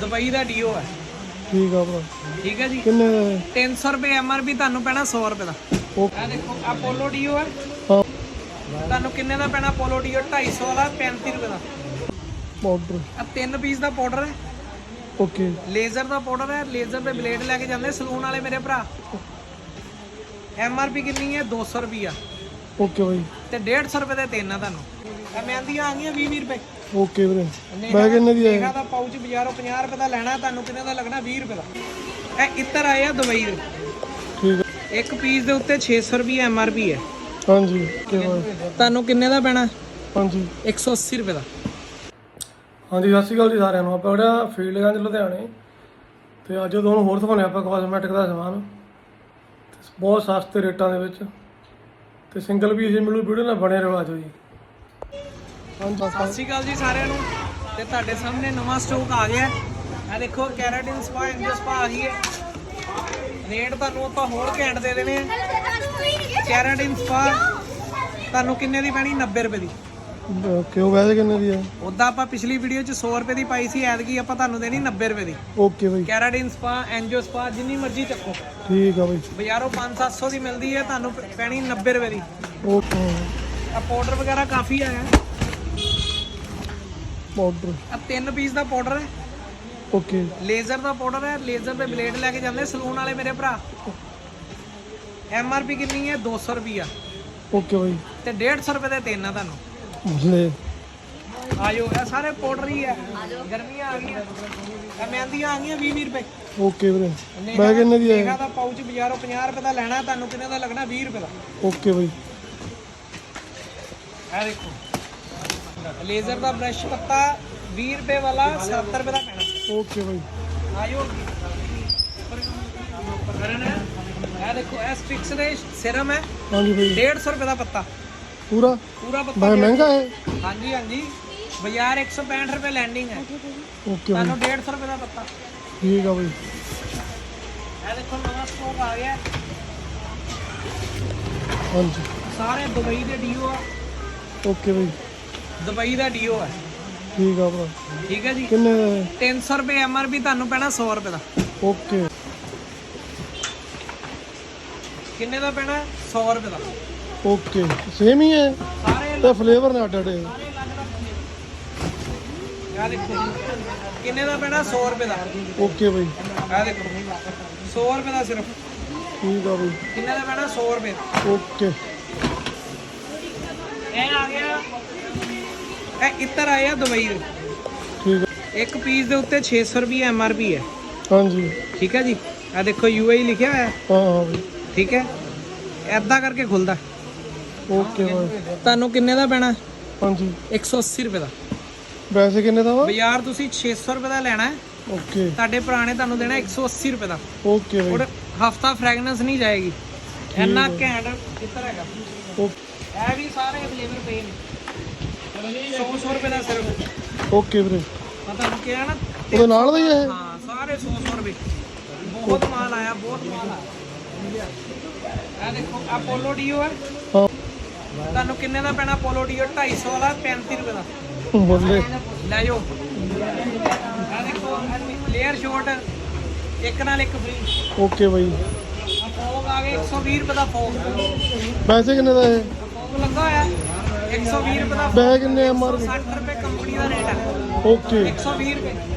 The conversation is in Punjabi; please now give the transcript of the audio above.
ਦੁਬਈ ਦਾ ਡੀਓ ਹੈ ਠੀਕ ਆ ਭਰਾ। ਠੀਕ ਹੈ ਜੀ? ਕਿੰਨੇ? ਦਾ ਹੈ 300 ਰੁਪਏ ਐਮਆਰਪੀ ਤੁਹਾਨੂੰ ਪੈਣਾ 100 ਰੁਪਏ ਦਾ। ਉਹ ਦੇਖੋ ਆ ਪੋਲੋ ਡੀਓ ਹੈ ਹਾਂ। ਤੁਹਾਨੂੰ ਕਿੰਨੇ ਦਾ ਪੈਣਾ ਪੋਲੋ ਡੀਓ? 250 ਵਾਲਾ 35 ਰੁਪਏ ਦਾ। ਪਾਊਡਰ ਆ ਤਿੰਨ ਪੀਸ ਦਾ ਪਾਊਡਰ ਹੈ। ਓਕੇ। ਲੇਜ਼ਰ ਦਾ ਪਾਊਡਰ ਹੈ। ਲੇਜ਼ਰ ਦੇ ਬਲੇਡ ਲੈ ਕੇ ਜਾਂਦੇ ਸਲੂਨ ਵਾਲੇ ਮੇਰੇ ਭਰਾ। ਐਮਆਰਪੀ ਕਿੰਨੀ ਹੈ? 200 ਰੁਪਿਆ ਓਕੇ ਬਾਈ। ਤੇ 150 ਰੁਪਏ ਦੇ ਤਿੰਨ ਆ ਤੁਹਾਨੂੰ। ਇਹ ਮਹਿੰਦੀਆਂ ਆ ਗਈਆਂ 20 20 ਰੁਪਏ। ਓਕੇ ਵੀਰੇ। ਬੈਗ ਕਿੰਨੇ ਦੀ ਹੈ ਦਾ ਪਾਊਚ ਬਾਜ਼ਾਰੋਂ 50 ਰੁਪਏ ਦਾ ਲੈਣਾ ਤੁਹਾਨੂੰ ਕਿੰਨੇ ਦਾ ਲੱਗਣਾ? 20 ਰੁਪਏ ਦਾ। ਇਹ ਇੱਤਰ ਆਏ ਆ ਦੁਬਈ ਦੇ। ਠੀਕ ਆ। ਇੱਕ ਪੀਸ ਦੇ ਉੱਤੇ 600 ਰੁਪਏ ਐਮਆਰਪੀ ਹੈ। ਹਾਂਜੀ ਓਕੇ ਬਾਈ ਤੁਹਾਨੂੰ ਕਿੰਨੇ ਦਾ ਪੈਣਾ? ਹਾਂਜੀ। 180 ਰੁਪਏ ਦਾ। ਹਾਂਜੀ ਸਤਿ ਸ਼੍ਰੀ ਅਕਾਲ ਜੀ ਸਾਰਿਆਂ ਨੂੰ। ਆਪਾਂ ਜਿਹੜਾ ਫੀਲਡ ਗੰਜ ਲੁਧਿਆਣੇ। ਤੇ ਅੱਜ ਤੁਹਾਨੂੰ ਹੋਰ ਦਿਖਾਉਂਦੇ ਆਪਾਂ ਕਾਸਮੈਟਿਕ ਦਾ ਸਮਾਨ। ਬਹੁਤ ਸਸਤੇ ਰੇਟਾਂ ਦੇ ਵਿੱਚ। ਤੇ ਸਿੰਗਲ ਪੀਸ ਹੀ ਮਿਲੂ ਵੀਡੀਓ ਨਾਲ ਬਣੇ ਰਹੋ ਆਜੋ ਜੀ ਹਾਂਜੀ ਸਤਿ ਸ਼੍ਰੀ ਅਕਾਲ ਜੀ ਸਾਰਿਆਂ ਨੂੰ। ਤੇ ਤੁਹਾਡੇ ਸਾਹਮਣੇ ਨਵਾਂ ਸਟਾਕ ਆ ਗਿਆ ਆ ਦੇਖੋ ਕੈਰਾਟਿਨ ਸਪਾ ਇੰਜੋ ਸਪਾ ਆ ਗਈ ਹੈ। ਰੇਟ ਤੁਹਾਨੂੰ ਆਪਾਂ ਹੋਰ ਘੈਂਟ ਦੇ ਦੇਣੇ ਆ। ਕੈਰਾਟਿਨ ਸਪਾ ਤੁਹਾਨੂੰ ਕਿੰਨੇ ਦੀ ਪੈਣੀ? 90 ਰੁਪਏ ਦੀ। ਕਿਉਂ ਵੈਸੇ ਕਿੰਨੇ ਦੀ ਹੈ ਉਦਾਂ ਆਪਾਂ ਪਿਛਲੀ ਵੀਡੀਓ 'ਚ 100 ਰੁਪਏ ਦੀ ਪਾਈ ਸੀ ਐਤਕੀ ਆਪਾਂ ਤੁਹਾਨੂੰ ਦੇਣੀ 90 ਰੁਪਏ ਦੀ। ਓਕੇ ਬਾਈ। ਕੈਰਾਟਿਨ ਸਪਾ ਐਂਜੋ ਸਪਾ ਜਿੰਨੀ ਮਰਜ਼ੀ ਚੱਕੋ। ਠੀਕ ਆ ਬਾਈ। ਬਾਜ਼ਾਰੋਂ 5-700 ਦੀ ਮਿਲਦੀ ਹੈ ਤੁਹਾਨੂੰ ਪੈਣੀ 90 ਰੁਪਏ ਦੀ। ਓਕੇ। ਆ ਪਾਊਡਰ ਵਗੈਰਾ ਕਾਫੀ ਆਇਆ ਪਾਊਡਰ। ਆ ਤਿੰਨ ਪੀਸ ਦਾ ਪਾਊਡਰ ਹੈ। ਓਕੇ ਲੇਜ਼ਰ ਦਾ ਪਾਊਡਰ ਹੈ ਲੇਜ਼ਰ ਦੇ ਬਲੇਡ ਲੈ ਕੇ ਜਾਂਦੇ ਸਲੂਨ ਵਾਲੇ ਮੇਰੇ ਭਰਾ। ਐਮਆਰਪੀ ਕਿੰਨੀ ਹੈ? 200 ਰੁਪਿਆ ਓਕੇ ਬਾਈ। ਤੇ 150 ਰੁਪਏ ਦੇ ਤਿੰਨ ਆ ਤੁਹਾਨੂੰ। ਲੈ। ਆਜੋ ਇਹ ਸਾਰੇ ਪਾਊਡਰ ਹੀ ਹੈ। ਗਰਮੀਆਂ ਆ ਗਈਆਂ। ਇਹ ਮਹਿੰਦੀਆਂ ਆ ਗਈਆਂ 20 20 ਰੁਪਏ। ਓਕੇ ਵੀਰੇ। ਬੈਗ ਕਿੰਨੇ ਦੀ ਹੈ? ਨੇਹਾ ਦਾ ਪਾਊਚ ਬਾਜ਼ਾਰੋਂ 50 ਰੁਪਏ ਦਾ ਲੈਣਾ ਤੁਹਾਨੂੰ ਕਿੰਨੇ ਦਾ ਲੱਗਣਾ? 20 ਰੁਪਏ ਦਾ। ਓਕੇ ਬਾਈ। ਇਹ ਦੇਖੋ। ਲੇਜ਼ਰ ਦਾ ਬ੍ਰਸ਼ ਪੱਤਾ 20 ਰੁਪਏ ਵਾਲਾ 70 ਰੁਪਏ ਦਾ ਪੈਣਾ ਓਕੇ ਬਾਈ ਆਇਓ ਕਰਨ ਇਹ ਦੇਖੋ ਇਹ ਸਟ੍ਰਿਕਸ ਦੇ ਸਿਰਮ ਹੈ ਹਾਂਜੀ ਬਾਈ 150 ਰੁਪਏ ਦਾ ਪੱਤਾ ਪੂਰਾ ਪੂਰਾ ਪੱਤਾ ਬਾਈ ਮਹਿੰਗਾ ਹੈ ਹਾਂਜੀ ਹਾਂਜੀ ਬਾਜ਼ਾਰ 165 ਰੁਪਏ ਲੈਂਡਿੰਗ ਹੈ ਓਕੇ ਬਾਈ ਤੁਹਾਨੂੰ 150 ਰੁਪਏ ਦਾ ਪੱਤਾ। ਠੀਕ ਆ ਬਾਈ ਇਹ ਦੇਖੋ ਨਵਾਂ ਸਟਾਕ ਆ ਗਿਆ ਹਾਂਜੀ ਸਾਰੇ ਦੁਬਈ ਦੇ ਡੀਓ ਆ। ਓਕੇ ਬਾਈ ਦੁਬਈ ਦਾ ਡੀਓ ਹੈ ਠੀਕ ਆ ਭਰਾ। ਠੀਕ ਹੈ ਜੀ? ਕਿੰਨੇ? ਦਾ ਹੈ 300 ਰੁਪਏ ਐਮਆਰਪੀ ਤੁਹਾਨੂੰ ਪੈਣਾ 100 ਰੁਪਏ ਦਾ। ਓਕੇ। ਕਿੰਨੇ ਦਾ ਪੈਣਾ? 100 ਰੁਪਏ ਦਾ। ਓਕੇ। ਸੇਮ ਹੀ ਹੈ। ਸਾਰੇ ਤੇ ਫਲੇਵਰ ਨੇ ਅੱਡ ਅੱਡ ਹੈ ਆ। ਦੇਖੋ ਕਿੰਨੇ ਦਾ ਪੈਣਾ? 100 ਰੁਪਏ ਦਾ। ਓਕੇ ਬਾਈ। ਆ ਦੇਖੋ। 100 ਰੁਪਏ ਦਾ ਸਿਰਫ। ਠੀਕ ਆ ਬਾਈ। ਕਿੰਨੇ ਦਾ ਪੈਣਾ? 100 ਰੁਪਏ ਓਕੇ। ਇਹ ਆ ਗਿਆ। ਇਹ ਇੱਤਰ ਆਏ ਆ ਦੁਬਈ ਦੇ ਠੀਕ ਆ ਇੱਕ ਪੀਸ ਦੇ ਉੱਤੇ 600 ਰੁਪਏ ਐਮਆਰਪੀ ਹੈ। ਹਾਂਜੀ। ਠੀਕ ਹੈ ਜੀ? ਆ ਦੇਖੋ ਯੂਏਈ ਲਿਖਿਆ ਹੋਇਆ। ਹੈ, ਹਾਂ ਹਾਂ ਬਾਈ ਠੀਕ ਹੈ? ਐਦਾਂ ਕਰਕੇ ਖੁੱਲਦਾ। ਓਕੇ ਬਾਈ ਤੁਹਾਨੂੰ ਕਿੰਨੇ ਦਾ ਪੈਣਾ? ਹਾਂਜੀ। 180 ਰੁਪਏ ਦਾ। ਵੈਸੇ ਕਿੰਨੇ ਦਾ ਵਾ? ਬਾਜ਼ਾਰ ਤੁਸੀਂ 600 ਰੁਪਏ ਦਾ ਲੈਣਾ ਹੈ। ਓਕੇ। ਤੁਹਾਡੇ ਨੇ ਤੁਹਾਨੂੰ ਦੇਣਾ 180 ਰੁਪਏ ਦਾ। ਓਕੇ ਬਾਈ। ਔਰ ਹਫਤਾ ਫ੍ਰੈਗਨੈਂਸ ਨਹੀਂ ਜਾਏਗੀ। ਇੰਨਾ ਘੈਂਟ ਇੱਤਰ ਹੈਗਾ। ਇਹ ਵੀ ਸਾਰੇ ਫਲੇਵਰ ਪਏ ਨੇ। 100 100 ਰੁਪਏ ਦਾ ਸਿਰਫ। ਓਕੇ ਵੀਰੇ। ਮੈਂ ਤੁਹਾਨੂੰ ਕਿਹਾ ਨਾ ਉਹਦੇ ਨਾਲ ਦਾ ਹੀ ਹੈ ਇਹ? ਹਾਂ ਸਾਰੇ 100 100 ਰੁਪਏ। ਬਹੁਤ ਮਾਲ ਆਇਆ ਬਹੁਤ ਮਾਲ ਆਇਆ। ਇਹ ਦੇਖੋ ਅਪੋਲੋ ਡੀਓ ਹੈ। ਹਾਂ। ਤੁਹਾਨੂੰ ਕਿੰਨੇ ਦਾ ਪੈਣਾ ਅਪੋਲੋ ਡੀਓ 250 ਵਾਲਾ 35 ਰੁਪਏ ਦਾ। ਬੋਲੇ। ਲੈ ਜਾਓ। ਇਹ ਦੇਖੋ ਲੇਅਰ ਸ਼ੋਟ ਇੱਕ ਨਾਲ ਇੱਕ ਫ੍ਰੀ ਓਕੇ ਬਾਈ। ਫੋਗ ਆ ਗਏ 120 ਰੁਪਏ ਦਾ ਫੋਗ ਵੈਸੇ ਕਿੰਨੇ ਦਾ ਹੈ ਫੋਗ ਲੱਗਾ ਹੋਇਆ 120 ਰੁਪਏ ਦਾ ਬੈਗ ਕਿੰਨੇ ਐਮ ਆਰ 60 ਰੁਪਏ ਕੰਪਨੀ ਦਾ ਰੇਟ ਹੈ। ਓਕੇ। 120 ਰੁਪਏ।